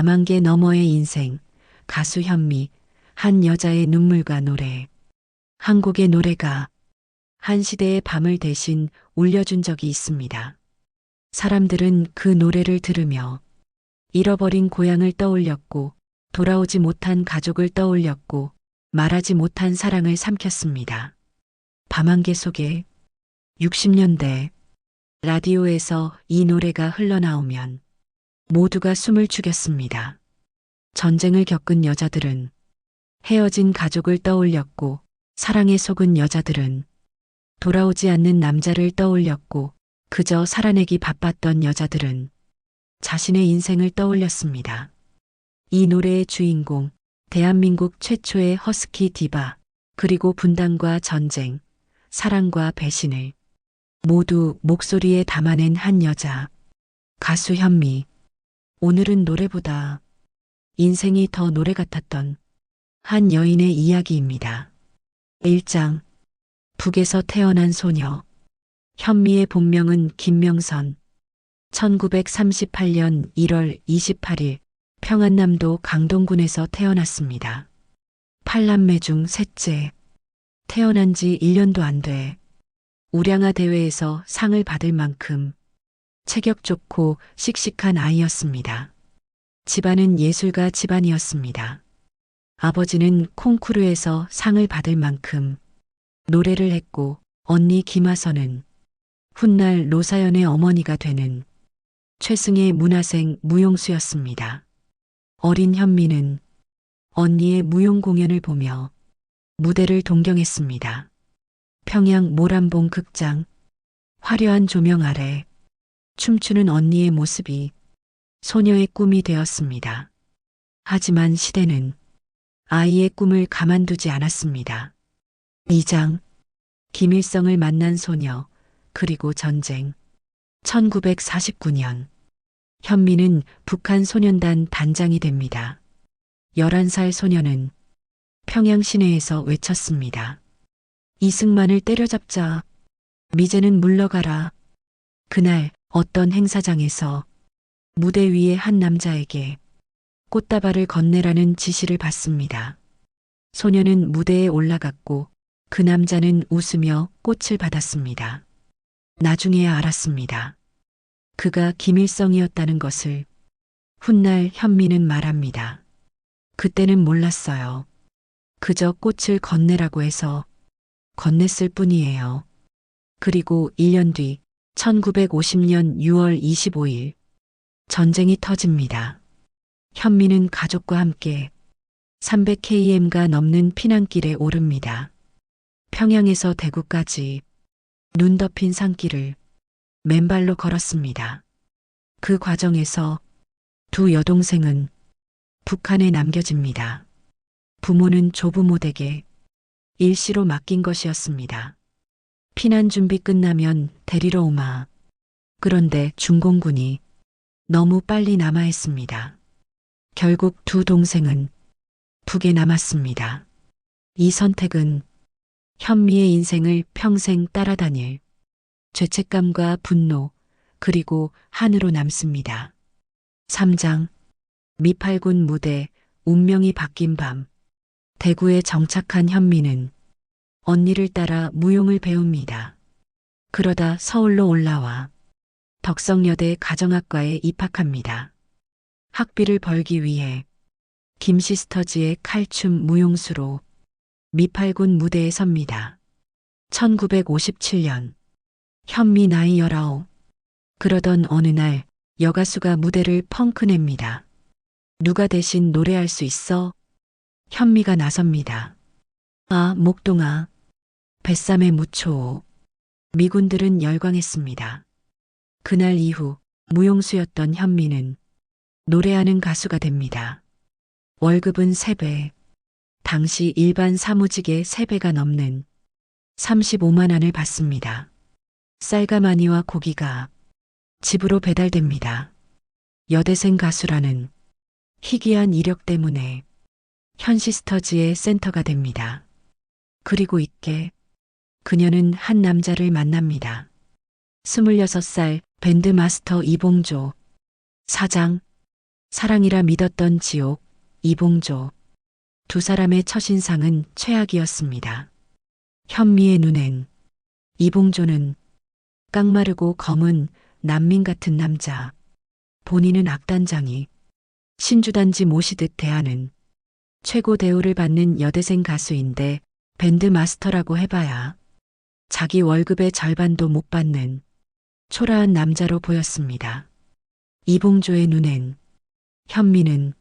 밤안개 너머의 인생, 가수 현미, 한 여자의 눈물과 노래. 한 곡의 노래가 한 시대의 밤을 대신 울려준 적이 있습니다. 사람들은 그 노래를 들으며 잃어버린 고향을 떠올렸고 돌아오지 못한 가족을 떠올렸고 말하지 못한 사랑을 삼켰습니다. 밤안개 속에 60년대 라디오에서 이 노래가 흘러나오면 모두가 숨을 죽였습니다. 전쟁을 겪은 여자들은 헤어진 가족을 떠올렸고 사랑에 속은 여자들은 돌아오지 않는 남자를 떠올렸고 그저 살아내기 바빴던 여자들은 자신의 인생을 떠올렸습니다. 이 노래의 주인공, 대한민국 최초의 허스키 디바, 그리고 분단과 전쟁, 사랑과 배신을 모두 목소리에 담아낸 한 여자, 가수 현미. 오늘은 노래보다 인생이 더 노래 같았던 한 여인의 이야기입니다. 1장 북에서 태어난 소녀 현미의 본명은 김명선 1938년 1월 28일 평안남도 강동군에서 태어났습니다. 팔남매 중 셋째 태어난 지 1년도 안 돼 우량아 대회에서 상을 받을 만큼 체격 좋고 씩씩한 아이였습니다. 집안은 예술가 집안이었습니다. 아버지는 콩쿠르에서 상을 받을 만큼 노래를 했고 언니 김하선은 훗날 노사연의 어머니가 되는 최승의 문화생 무용수였습니다. 어린 현미는 언니의 무용 공연을 보며 무대를 동경했습니다. 평양 모란봉 극장 화려한 조명 아래 춤추는 언니의 모습이 소녀의 꿈이 되었습니다. 하지만 시대는 아이의 꿈을 가만두지 않았습니다. 2장 김일성을 만난 소녀 그리고 전쟁 1949년 현미는 북한 소년단 단장이 됩니다. 11살 소녀는 평양 시내에서 외쳤습니다. 이승만을 때려잡자. 미제는 물러가라. 그날 어떤 행사장에서 무대 위의 한 남자에게 꽃다발을 건네라는 지시를 받습니다. 소녀는 무대에 올라갔고 그 남자는 웃으며 꽃을 받았습니다. 나중에 알았습니다. 그가 김일성이었다는 것을 훗날 현미는 말합니다. 그때는 몰랐어요. 그저 꽃을 건네라고 해서 건넸을 뿐이에요. 그리고 1년 뒤 1950년 6월 25일 전쟁이 터집니다. 현미는 가족과 함께 300km가 넘는 피난길에 오릅니다. 평양에서 대구까지 눈 덮인 산길을 맨발로 걸었습니다. 그 과정에서 두 여동생은 북한에 남겨집니다. 부모는 조부모 댁에 일시로 맡긴 것이었습니다. 피난 준비 끝나면 데리러 오마. 그런데 중공군이 너무 빨리 남아했습니다. 결국 두 동생은 북에 남았습니다. 이 선택은 현미의 인생을 평생 따라다닐 죄책감과 분노, 그리고 한으로 남습니다. 3장 미팔군 무대 운명이 바뀐 밤 대구에 정착한 현미는 언니를 따라 무용을 배웁니다. 그러다 서울로 올라와 덕성여대 가정학과에 입학합니다. 학비를 벌기 위해 김시스터즈의 칼춤 무용수로 미팔군 무대에 섭니다. 1957년 현미 나이 19. 그러던 어느 날 여가수가 무대를 펑크 냅니다. 누가 대신 노래할 수 있어? 현미가 나섭니다. 아, 목동아. 뱃삼에 무초. 미군들은 열광했습니다. 그날 이후 무용수였던 현미는 노래하는 가수가 됩니다. 월급은 3배. 당시 일반 사무직의 3배가 넘는 35만 원을 받습니다. 쌀가마니와 고기가 집으로 배달됩니다. 여대생 가수라는 희귀한 이력 때문에 현시스터즈의 센터가 됩니다. 그리고 있게 그녀는 한 남자를 만납니다. 26살 밴드 마스터 이봉조 사장 사랑이라 믿었던 지옥, 이봉조. 두 사람의 첫인상은 최악이었습니다. 현미의 눈엔 이봉조는 깡마르고 검은 난민 같은 남자. 본인은 악단장이 신주단지 모시듯 대하는 최고 대우를 받는 여대생 가수인데 밴드 마스터라고 해봐야 자기 월급의 절반도 못 받는 초라한 남자로 보였습니다. 이봉조의 눈엔 현미는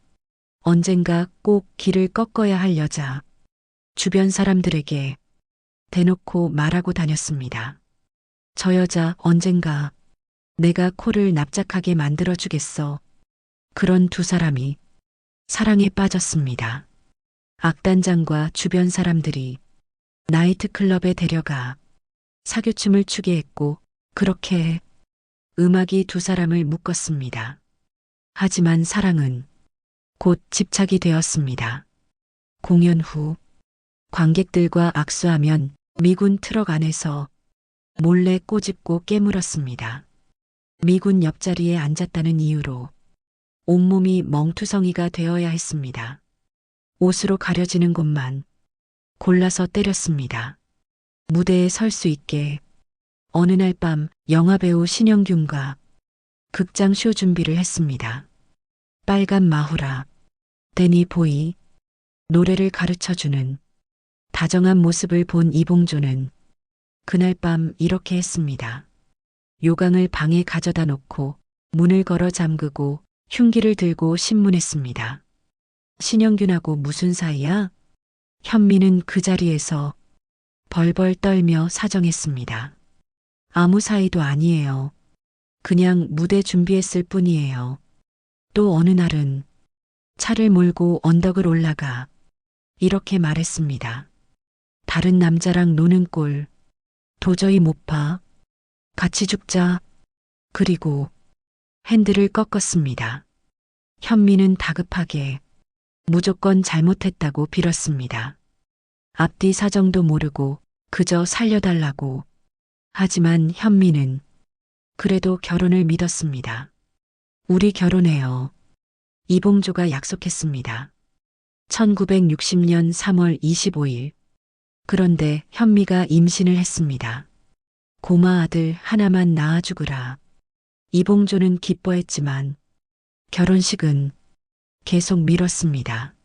언젠가 꼭 길을 꺾어야 할 여자, 주변 사람들에게 대놓고 말하고 다녔습니다. 저 여자 언젠가 내가 코를 납작하게 만들어주겠어. 그런 두 사람이 사랑에 빠졌습니다. 악단장과 주변 사람들이 나이트클럽에 데려가 사교춤을 추게 했고 그렇게 음악이 두 사람을 묶었습니다. 하지만 사랑은 곧 집착이 되었습니다. 공연 후 관객들과 악수하면 미군 트럭 안에서 몰래 꼬집고 깨물었습니다. 미군 옆자리에 앉았다는 이유로 온몸이 멍투성이가 되어야 했습니다. 옷으로 가려지는 곳만 골라서 때렸습니다. 무대에 설 수 있게 어느 날 밤 영화배우 신영균과 극장 쇼 준비를 했습니다. 빨간 마후라, 데니 보이, 노래를 가르쳐 주는 다정한 모습을 본 이봉조는 그날 밤 이렇게 했습니다. 요강을 방에 가져다 놓고 문을 걸어 잠그고 흉기를 들고 신문했습니다. 신영균하고 무슨 사이야? 현미는 그 자리에서 벌벌 떨며 사정했습니다. 아무 사이도 아니에요. 그냥 무대 준비했을 뿐이에요. 또 어느 날은 차를 몰고 언덕을 올라가 이렇게 말했습니다. 다른 남자랑 노는 꼴 도저히 못 봐. 같이 죽자. 그리고 핸들을 꺾었습니다. 현미는 다급하게 무조건 잘못했다고 빌었습니다. 앞뒤 사정도 모르고 그저 살려달라고. 하지만 현미는 그래도 결혼을 믿었습니다. 우리 결혼해요. 이봉조가 약속했습니다. 1960년 3월 25일. 그런데 현미가 임신을 했습니다. 고마 아들 하나만 낳아주거라. 이봉조는 기뻐했지만 결혼식은 계속 미뤘습니다.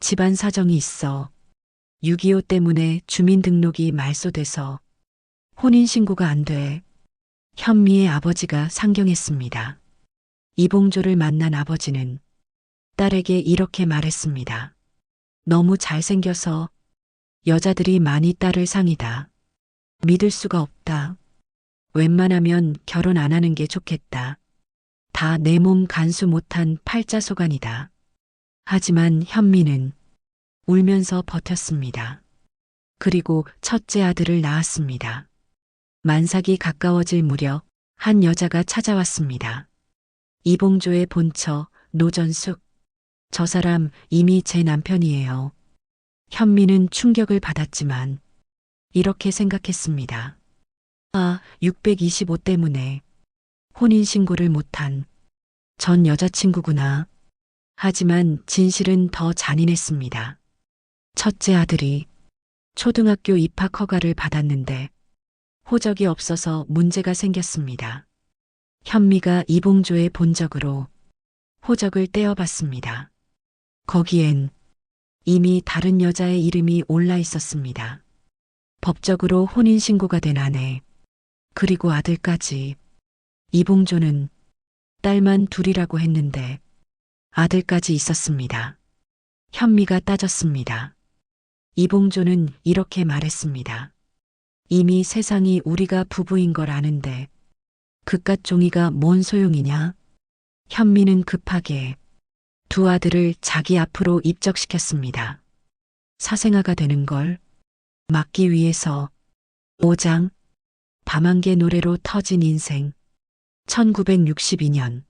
집안 사정이 있어 6.25 때문에 주민등록이 말소돼서 혼인신고가 안 돼. 현미의 아버지가 상경했습니다. 이봉조를 만난 아버지는 딸에게 이렇게 말했습니다. 너무 잘생겨서 여자들이 많이 딸을 상이다. 믿을 수가 없다. 웬만하면 결혼 안 하는 게 좋겠다. 다 내 몸 간수 못한 팔자소간이다. 하지만 현미는 울면서 버텼습니다. 그리고 첫째 아들을 낳았습니다. 만삭이 가까워질 무렵 한 여자가 찾아왔습니다. 이봉조의 본처 노전숙. 저 사람 이미 제 남편이에요. 현미는 충격을 받았지만 이렇게 생각했습니다. 아, 625 때문에 혼인신고를 못한 전 여자친구구나. 하지만 진실은 더 잔인했습니다. 첫째 아들이 초등학교 입학 허가를 받았는데 호적이 없어서 문제가 생겼습니다. 현미가 이봉조의 본적으로 호적을 떼어봤습니다. 거기엔 이미 다른 여자의 이름이 올라 있었습니다. 법적으로 혼인신고가 된 아내, 그리고 아들까지. 이봉조는 딸만 둘이라고 했는데 아들까지 있었습니다. 현미가 따졌습니다. 이봉조는 이렇게 말했습니다. 이미 세상이 우리가 부부인 걸 아는데 그깟 종이가 뭔 소용이냐? 현미는 급하게 두 아들을 자기 앞으로 입적시켰습니다. 사생아가 되는 걸 막기 위해서 5장 밤한개 노래로 터진 인생 1962년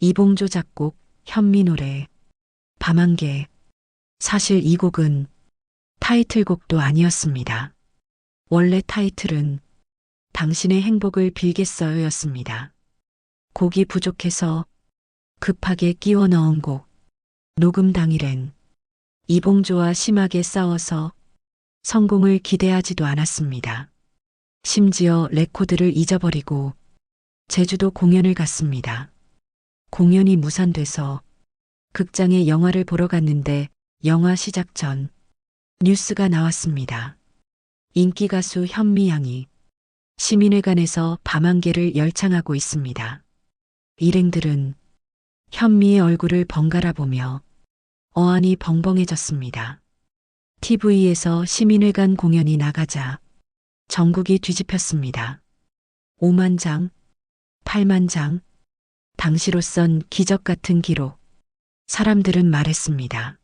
이봉조 작곡 현미 노래 밤한개 사실 이 곡은 타이틀곡도 아니었습니다. 원래 타이틀은 당신의 행복을 빌겠어요 였습니다. 곡이 부족해서 급하게 끼워 넣은 곡. 녹음 당일엔 이봉조와 심하게 싸워서 성공을 기대하지도 않았습니다. 심지어 레코드를 잊어버리고 제주도 공연을 갔습니다. 공연이 무산돼서 극장에 영화를 보러 갔는데 영화 시작 전 뉴스가 나왔습니다. 인기 가수 현미양이 시민회관에서 밤한개를 열창하고 있습니다. 일행들은 현미의 얼굴을 번갈아 보며 어안이 벙벙해졌습니다. TV에서 시민회관 공연이 나가자 전국이 뒤집혔습니다. 5만 장, 8만 장, 당시로선 기적 같은 기록. 사람들은 말했습니다.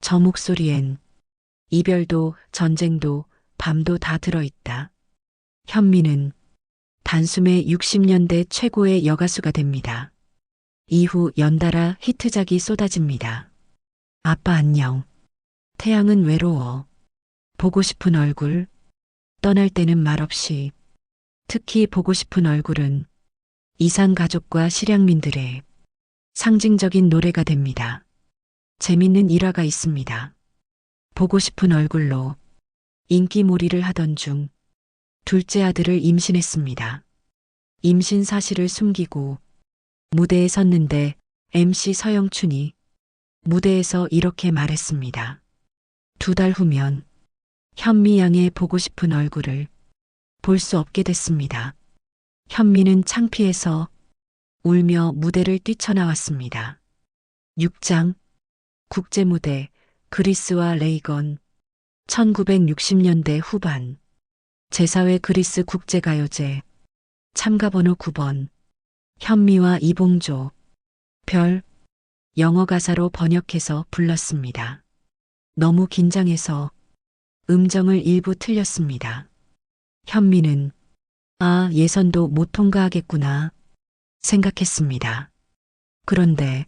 저 목소리엔 이별도 전쟁도 밤도 다 들어있다. 현미는 단숨에 60년대 최고의 여가수가 됩니다. 이후 연달아 히트작이 쏟아집니다. 아빠 안녕. 태양은 외로워. 보고 싶은 얼굴. 떠날 때는 말없이. 특히 보고 싶은 얼굴은 이산 가족과 실향민들의 상징적인 노래가 됩니다. 재밌는 일화가 있습니다. 보고 싶은 얼굴로 인기몰이를 하던 중 둘째 아들을 임신했습니다. 임신 사실을 숨기고 무대에 섰는데 MC 서영춘이 무대에서 이렇게 말했습니다. 두 달 후면 현미 양의 보고 싶은 얼굴을 볼 수 없게 됐습니다. 현미는 창피해서 울며 무대를 뛰쳐나왔습니다. 6장 국제무대 그리스와 레이건 1960년대 후반 제4회 그리스 국제가요제 참가번호 9번 현미와 이봉조 별 영어 가사로 번역해서 불렀습니다. 너무 긴장해서 음정을 일부 틀렸습니다. 현미는 아, 예선도 못 통과하겠구나 생각했습니다. 그런데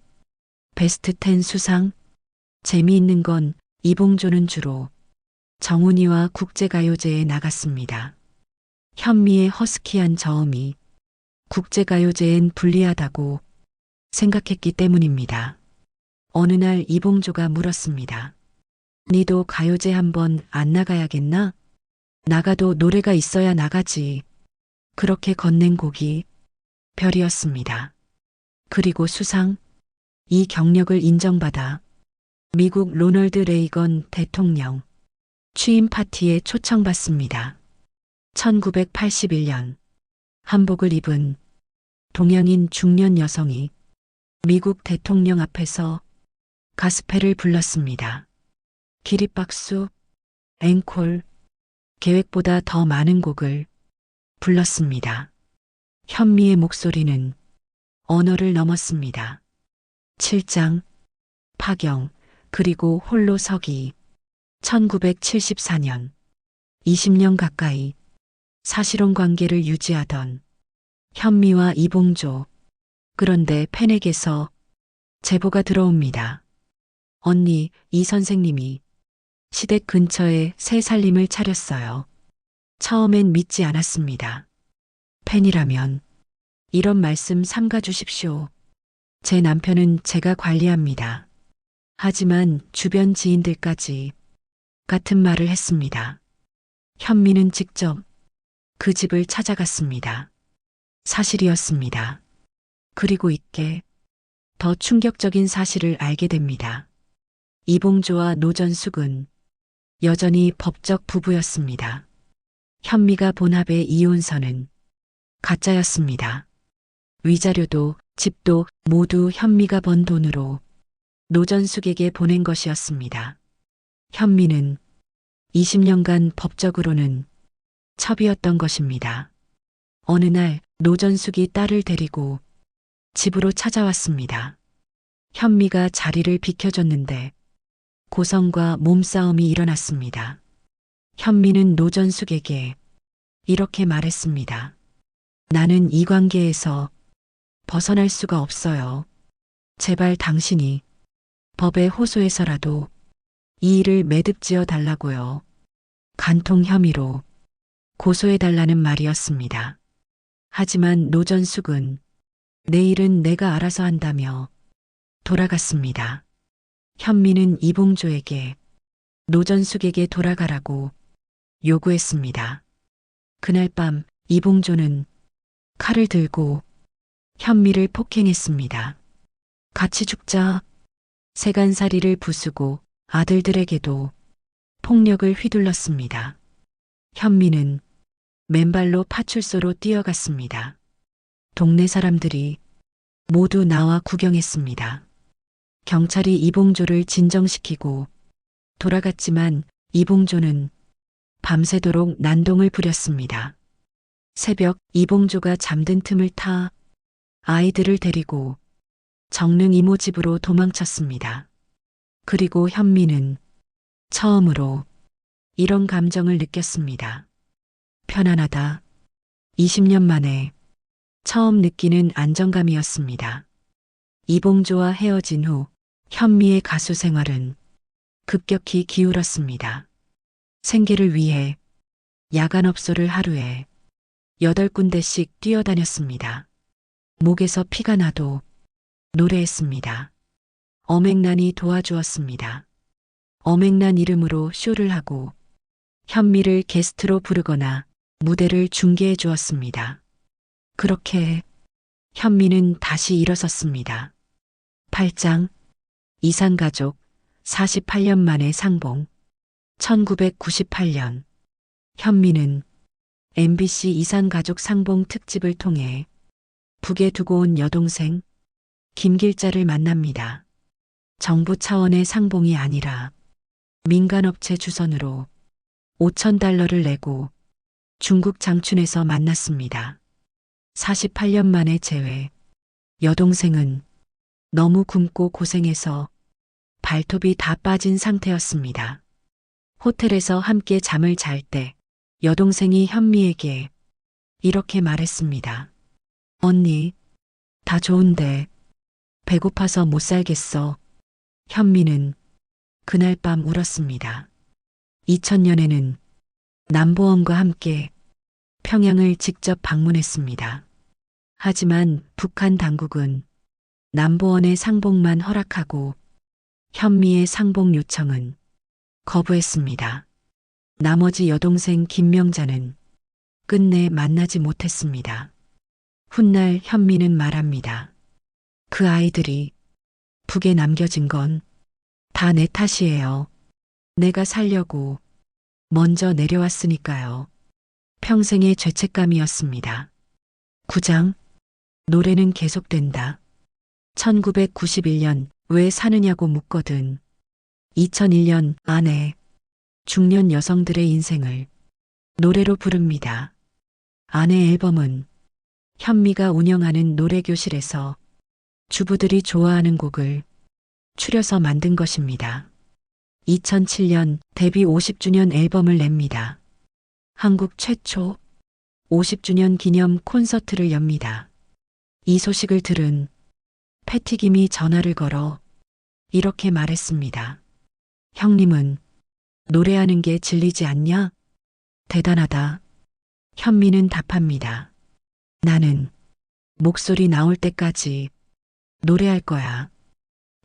베스트 10 수상 재미있는 건 이봉조는 주로 정훈이와 국제가요제에 나갔습니다. 현미의 허스키한 저음이 국제가요제엔 불리하다고 생각했기 때문입니다. 어느 날 이봉조가 물었습니다. 니도 가요제 한번 안 나가야겠나? 나가도 노래가 있어야 나가지. 그렇게 건넨 곡이 별이었습니다. 그리고 수상, 이 경력을 인정받아 미국 로널드 레이건 대통령 취임 파티에 초청받습니다. 1981년 한복을 입은 동양인 중년 여성이 미국 대통령 앞에서 가스펠을 불렀습니다. 기립박수, 앵콜, 계획보다 더 많은 곡을 불렀습니다. 현미의 목소리는 언어를 넘었습니다. 7장, 파경, 그리고 홀로 서기. 1974년, 20년 가까이 사실혼 관계를 유지하던 현미와 이봉조. 그런데 팬에게서 제보가 들어옵니다. 언니, 이 선생님이 시댁 근처에 새 살림을 차렸어요. 처음엔 믿지 않았습니다. 팬이라면 이런 말씀 삼가 주십시오. 제 남편은 제가 관리합니다. 하지만 주변 지인들까지 같은 말을 했습니다. 현미는 직접 그 집을 찾아갔습니다. 사실이었습니다. 그리고 있게 더 충격적인 사실을 알게 됩니다. 이봉조와 노전숙은 여전히 법적 부부였습니다. 현미가 본합의 이혼서는 가짜였습니다. 위자료도 집도 모두 현미가 번 돈으로 노전숙에게 보낸 것이었습니다. 현미는 20년간 법적으로는 첩이었던 것입니다. 어느 날 노전숙이 딸을 데리고 집으로 찾아왔습니다. 현미가 자리를 비켜줬는데 고성과 몸싸움이 일어났습니다. 현미는 노전숙에게 이렇게 말했습니다. 나는 이 관계에서 벗어날 수가 없어요. 제발 당신이 법에 호소해서라도 이 일을 매듭지어 달라고요. 간통 혐의로 고소해 달라는 말이었습니다. 하지만 노전숙은 내일은 내가 알아서 한다며 돌아갔습니다. 현미는 이봉조에게 노전숙에게 돌아가라고 요구했습니다. 그날 밤 이봉조는 칼을 들고 현미를 폭행했습니다. 같이 죽자 세간살이를 부수고 아들들에게도 폭력을 휘둘렀습니다. 현미는 맨발로 파출소로 뛰어갔습니다. 동네 사람들이 모두 나와 구경했습니다. 경찰이 이봉조를 진정시키고 돌아갔지만 이봉조는 밤새도록 난동을 부렸습니다. 새벽 이봉조가 잠든 틈을 타 아이들을 데리고 정릉 이모 집으로 도망쳤습니다. 그리고 현미는 처음으로 이런 감정을 느꼈습니다. 편안하다. 20년 만에 처음 느끼는 안정감이었습니다. 이봉조와 헤어진 후 현미의 가수 생활은 급격히 기울었습니다. 생계를 위해 야간업소를 하루에 8군데씩 뛰어다녔습니다. 목에서 피가 나도 노래했습니다. 어맹란이 도와주었습니다. 어맹란 이름으로 쇼를 하고 현미를 게스트로 부르거나 무대를 중계해 주었습니다. 그렇게 현미는 다시 일어섰습니다. 8장 이산가족 48년 만에 상봉 1998년 현미는 MBC 이산가족 상봉 특집을 통해 북에 두고 온 여동생 김길자를 만납니다. 정부 차원의 상봉이 아니라 민간업체 주선으로 5천 달러를 내고 중국 장춘에서 만났습니다. 48년 만에 재회. 여동생은 너무 굶고 고생해서 발톱이 다 빠진 상태였습니다. 호텔에서 함께 잠을 잘 때 여동생이 현미에게 이렇게 말했습니다. 언니, 다 좋은데 배고파서 못 살겠어. 현미는 그날 밤 울었습니다. 2000년에는 남보원과 함께 평양을 직접 방문했습니다. 하지만 북한 당국은 남보원의 상봉만 허락하고 현미의 상봉 요청은 거부했습니다. 나머지 여동생 김명자는 끝내 만나지 못했습니다. 훗날 현미는 말합니다. 그 아이들이 북에 남겨진 건 다 내 탓이에요. 내가 살려고 먼저 내려왔으니까요. 평생의 죄책감이었습니다. 9장 노래는 계속된다. 1991년 왜 사느냐고 묻거든. 2001년 아내 중년 여성들의 인생을 노래로 부릅니다. 아내 앨범은 현미가 운영하는 노래교실에서 주부들이 좋아하는 곡을 추려서 만든 것입니다. 2007년 데뷔 50주년 앨범을 냅니다. 한국 최초 50주년 기념 콘서트를 엽니다. 이 소식을 들은 패티김이 전화를 걸어 이렇게 말했습니다. 형님은 노래하는 게 질리지 않냐? 대단하다. 현미는 답합니다. 나는 목소리 나올 때까지 노래할 거야.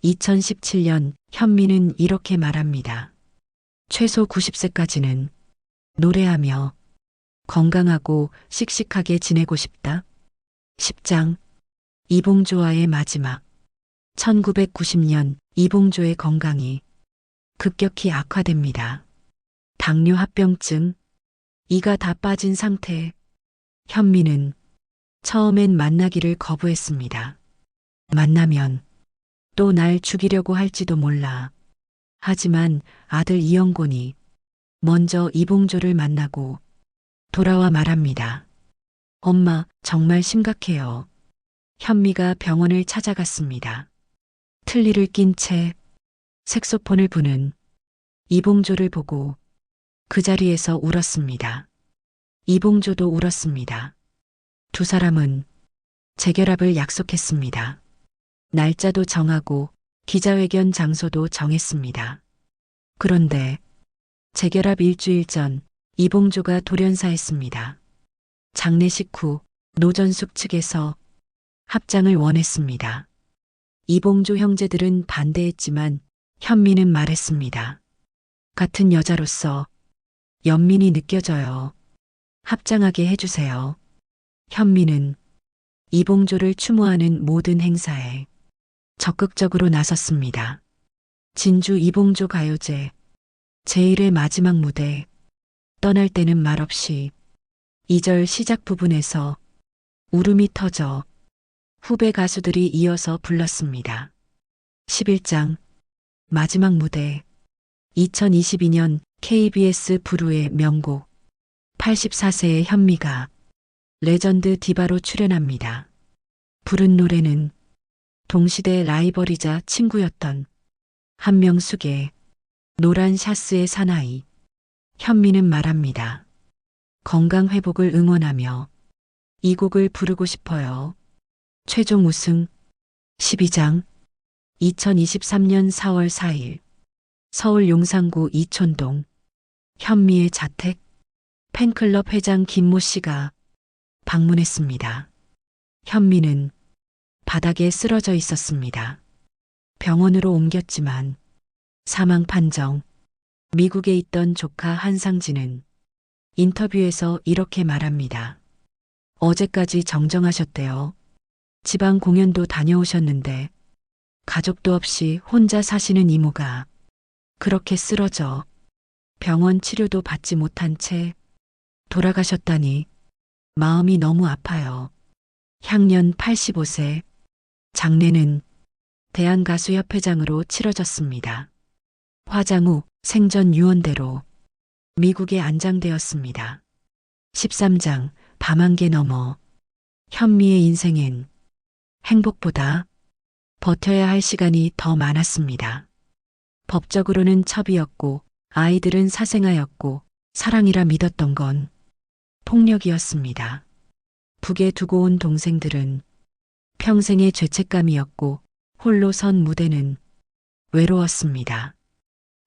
2017년 현미는 이렇게 말합니다. 최소 90세까지는 노래하며 건강하고 씩씩하게 지내고 싶다. 10장 이봉조와의 마지막 1990년 이봉조의 건강이 급격히 악화됩니다. 당뇨 합병증, 이가 다 빠진 상태. 현미는 처음엔 만나기를 거부했습니다. 만나면 또 날 죽이려고 할지도 몰라. 하지만 아들 이영곤이 먼저 이봉조를 만나고 돌아와 말합니다. 엄마, 정말 심각해요. 현미가 병원을 찾아갔습니다. 틀니를 낀 채 색소폰을 부는 이봉조를 보고 그 자리에서 울었습니다. 이봉조도 울었습니다. 두 사람은 재결합을 약속했습니다. 날짜도 정하고 기자회견 장소도 정했습니다. 그런데 재결합 일주일 전 이봉조가 돌연사했습니다. 장례식 후 노전숙 측에서 합장을 원했습니다. 이봉조 형제들은 반대했지만 현미는 말했습니다. 같은 여자로서 연민이 느껴져요. 합장하게 해주세요. 현미는 이봉조를 추모하는 모든 행사에 적극적으로 나섰습니다. 진주 이봉조 가요제 제1회 마지막 무대 떠날 때는 말없이 2절 시작 부분에서 울음이 터져 후배 가수들이 이어서 불렀습니다. 11장 마지막 무대 2022년 KBS 부루의 명곡 84세의 현미가 레전드 디바로 출연합니다. 부른 노래는 동시대 라이벌이자 친구였던 한명숙의 노란 샤스의 사나이 현미는 말합니다. 건강 회복을 응원하며 이 곡을 부르고 싶어요. 최종 우승 12장 2023년 4월 4일 서울 용산구 이촌동 현미의 자택 팬클럽 회장 김모 씨가 방문했습니다. 현미는 바닥에 쓰러져 있었습니다. 병원으로 옮겼지만 사망 판정. 미국에 있던 조카 한상진은 인터뷰에서 이렇게 말합니다. 어제까지 정정하셨대요. 지방 공연도 다녀오셨는데 가족도 없이 혼자 사시는 이모가 그렇게 쓰러져 병원 치료도 받지 못한 채 돌아가셨다니 마음이 너무 아파요. 향년 85세 장례는 대한가수협회장으로 치러졌습니다. 화장 후 생전 유언대로 미국에 안장되었습니다. 13장 밤 한 개 넘어 현미의 인생엔 행복보다 버텨야 할 시간이 더 많았습니다. 법적으로는 첩이었고 아이들은 사생아였고 사랑이라 믿었던 건 폭력이었습니다. 북에 두고 온 동생들은 평생의 죄책감이었고 홀로 선 무대는 외로웠습니다.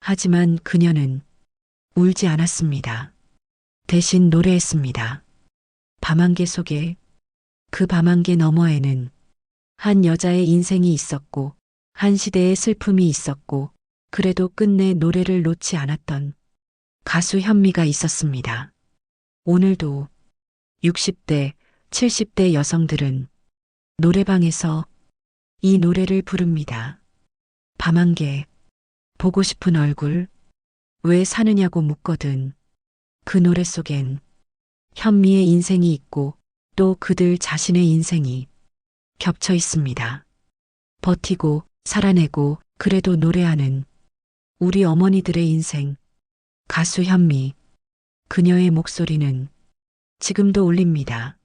하지만 그녀는 울지 않았습니다. 대신 노래했습니다. 밤한개 속에 그 밤한개 너머에는 한 여자의 인생이 있었고 한 시대의 슬픔이 있었고 그래도 끝내 노래를 놓지 않았던 가수 현미가 있었습니다. 오늘도 60대, 70대 여성들은 노래방에서 이 노래를 부릅니다. 밤한개 보고 싶은 얼굴 왜 사느냐고 묻거든. 그 노래 속엔 현미의 인생이 있고 또 그들 자신의 인생이 겹쳐 있습니다. 버티고 살아내고 그래도 노래하는 우리 어머니들의 인생 가수 현미 그녀의 목소리는 지금도 울립니다.